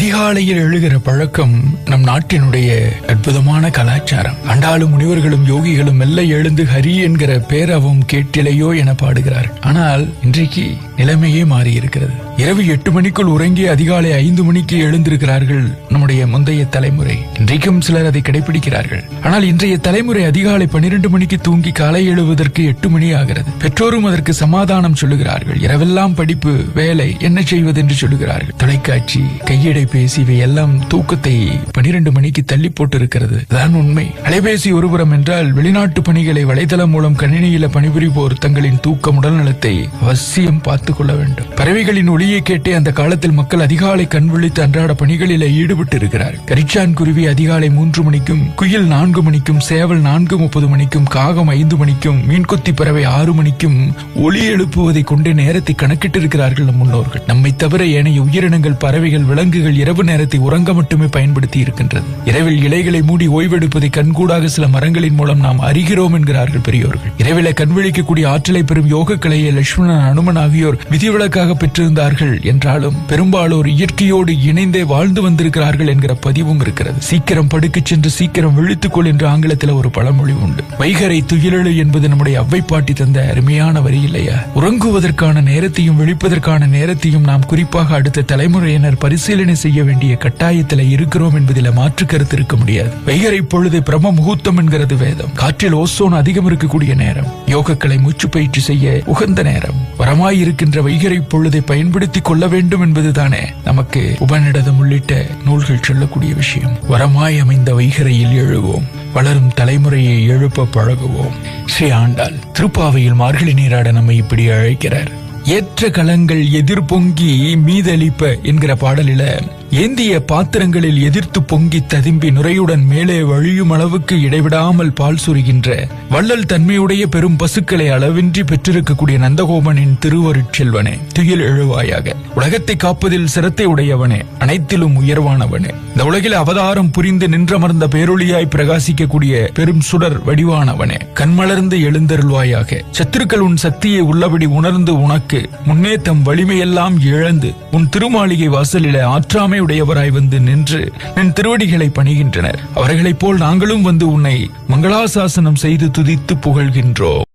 அதிகாலையில் எழுகிற பழக்கம் நம் நாட்டினுடைய அற்புதமான கலாச்சாரம். அண்டாலும் முனிவர்களும் யோகிகளும் மெல்ல எழுந்து ஹரி என்கிற பேரவும் கேட்டிலையோ என பாடுகிறார் ஆனால் இன்றைக்கு நிலைமையே மாறி இருக்கிறது இரவு எட்டு மணிக்குள் உறங்கி அதிகாலை ஐந்து மணிக்கு எழுந்திருக்கிறார்கள் நம்முடைய முந்தைய தலைமுறை. இன்றைக்கும் சிலர் அதை கடைபிடிக்கிறார்கள். ஆனால் இன்றைய தலைமுறை அதிகாலை பன்னிரண்டு மணிக்கு தூங்கி காலை எழுவதற்கு எட்டு மணி ஆகிறது. பெற்றோரும் அதற்கு சமாதானம் சொல்லுகிறார்கள். இரவெல்லாம் படிப்பு வேலை என்ன செய்வது என்று சொல்லுகிறார்கள். தொலைக்காட்சி கையடை இவை எல்லாம் தூக்கத்தை பனிரெண்டு மணிக்கு தள்ளி போட்டு இருக்கிறது தான் உண்மை. அலைபேசி ஒருபுறம் என்றால் வெளிநாட்டு பணிகளை வலைதளம் மூலம் கணினியில பணிபுரிவோர் தங்களின் தூக்கம் உடல்நலத்தை அவசியம் பார்த்துக் கொள்ள வேண்டும். பறவைகளின் ஒளி ஒலியை கேட்டே அந்த காலத்தில் மக்கள் அதிகாலை கண் விழித்து அன்றாட பணிகளில் ஈடுபட்டு இருக்கிறார் கரிச்சான் குருவி அதிகாலை மூன்று மணிக்கும் குயில் நான்கு மணிக்கும் சேவல் நான்கு முப்பது மணிக்கும் காகம் ஐந்து மணிக்கும் மீன்கொத்தி பறவை ஆறு மணிக்கும் ஒளி எழுப்புவதை கொண்டே நேரத்தை கணக்கிட்டிருக்கிறார்கள் நம் முன்னோர்கள். நம்மை தவிர ஏனைய உயிரினங்கள் பறவைகள் விலங்குகள் இரவு நேரத்தை உறங்க மட்டுமே பயன்படுத்தி இருக்கின்றது. இரவில் இலைகளை மூடி ஓய்வெடுப்பதை கண்கூடாக சில மரங்களின் மூலம் நாம் அறிகிறோம் என்கிறார்கள் பெரியோர்கள். இரவில கண்விழிக்கக்கூடிய ஆற்றலை பெறும் யோக கலையை லட்சுமணன் அனுமன் ஆகியோர் விதிவிலக்காக பெற்றிருந்தார்கள். என்றாலும் பெரும்பாலோர் இயற்கையோடு இணைந்தே வாழ்ந்து வந்திருக்கிறார்கள் என்கிற பதிவும் இருக்கிறது. சீக்கிரம் படுக்கச் சென்று சீக்கிரம் விழித்துக்கொள் என்று ஆங்கிலத்தில் ஒரு பழமொழி உண்டு. வைகரை துயிலெழு என்பது நம்முடைய அவ்வை பாட்டி தந்த அருமையான வரி இல்லையா? உறங்குவதற்கான நேரத்தையும் விழிப்பதற்கான நேரத்தையும் நாம் குறிப்பாக அடுத்த தலைமுறையினர் பரிசீலனை செய்ய வேண்டிய கட்டாயத்தில் இருக்கிறோம் என்பதில் மாற்று கருத்து இருக்க முடியாது. வைகரை பொழுது பிரம்ம முகூர்த்தம் என்கிறது வேதம். காற்றில் ஓசோன் அதிகம் இருக்கக்கூடிய நேரம். யோகக்களை மூச்சு பயிற்சி செய்ய உகந்த நேரம். வரமாயிருக்கின்ற வைகரை பொழுதை பயன்படுத்திக் கொள்ள வேண்டும் என்பதுதானே நமக்கு உபநிடதம் உள்ளிட்ட நூல்கள் சொல்லக்கூடிய விஷயம். வரமாய் அமைந்த வைகரையில் எழுவோம். வளரும் தலைமுறையை எழுப்ப பழகுவோம். ஸ்ரீ ஆண்டாள் திருப்பாவையில் மார்கழி நீராட நம்மை இப்படி அழைக்கிறார். ஏற்ற களங்கள் எதிர்பொங்கி மீதளிப்ப என்கிற பாடலில ஏந்திய பாத்திரங்களில் எதிர்த்து பொங்கி ததும்பி நுரையுடன் மேலே வழியும் அளவுக்கு இடைவிடாமல் பால் சுரிகின்ற வள்ளல் தன்மையுடைய பெரும் பசுக்களை அளவின்றி பெற்றிருக்கக்கூடிய நந்தகோபனின் திருவருட்செல்வனே துயில் எழுவாயாக. உலகத்தை காப்பதில் சிரத்தை உடையவனே அனைத்திலும் உயர்வானவனே. இந்த உலகில் அவதாரம் புரிந்து நின்றமர்ந்த பேரொளியாய் பிரகாசிக்கக்கூடிய பெரும் சுடர் வடிவானவனே. கண்மலர்ந்து எழுந்தருள்வாயாக. சத்துருக்கள் உன் சக்தியை உள்ளபடி உணர்ந்து உனக்கு முன்னே தம் வலிமையெல்லாம் இழந்து உன் திருமாளிகை வாசலில ஆற்றாமை உடையவராய் வந்து நின்று நின் திருவடிகளை பணிகின்றனர். அவர்களைப் போல் நாங்களும் வந்து உன்னை மங்களாசாசனம் செய்து துதித்து புகழ்கின்றோம்.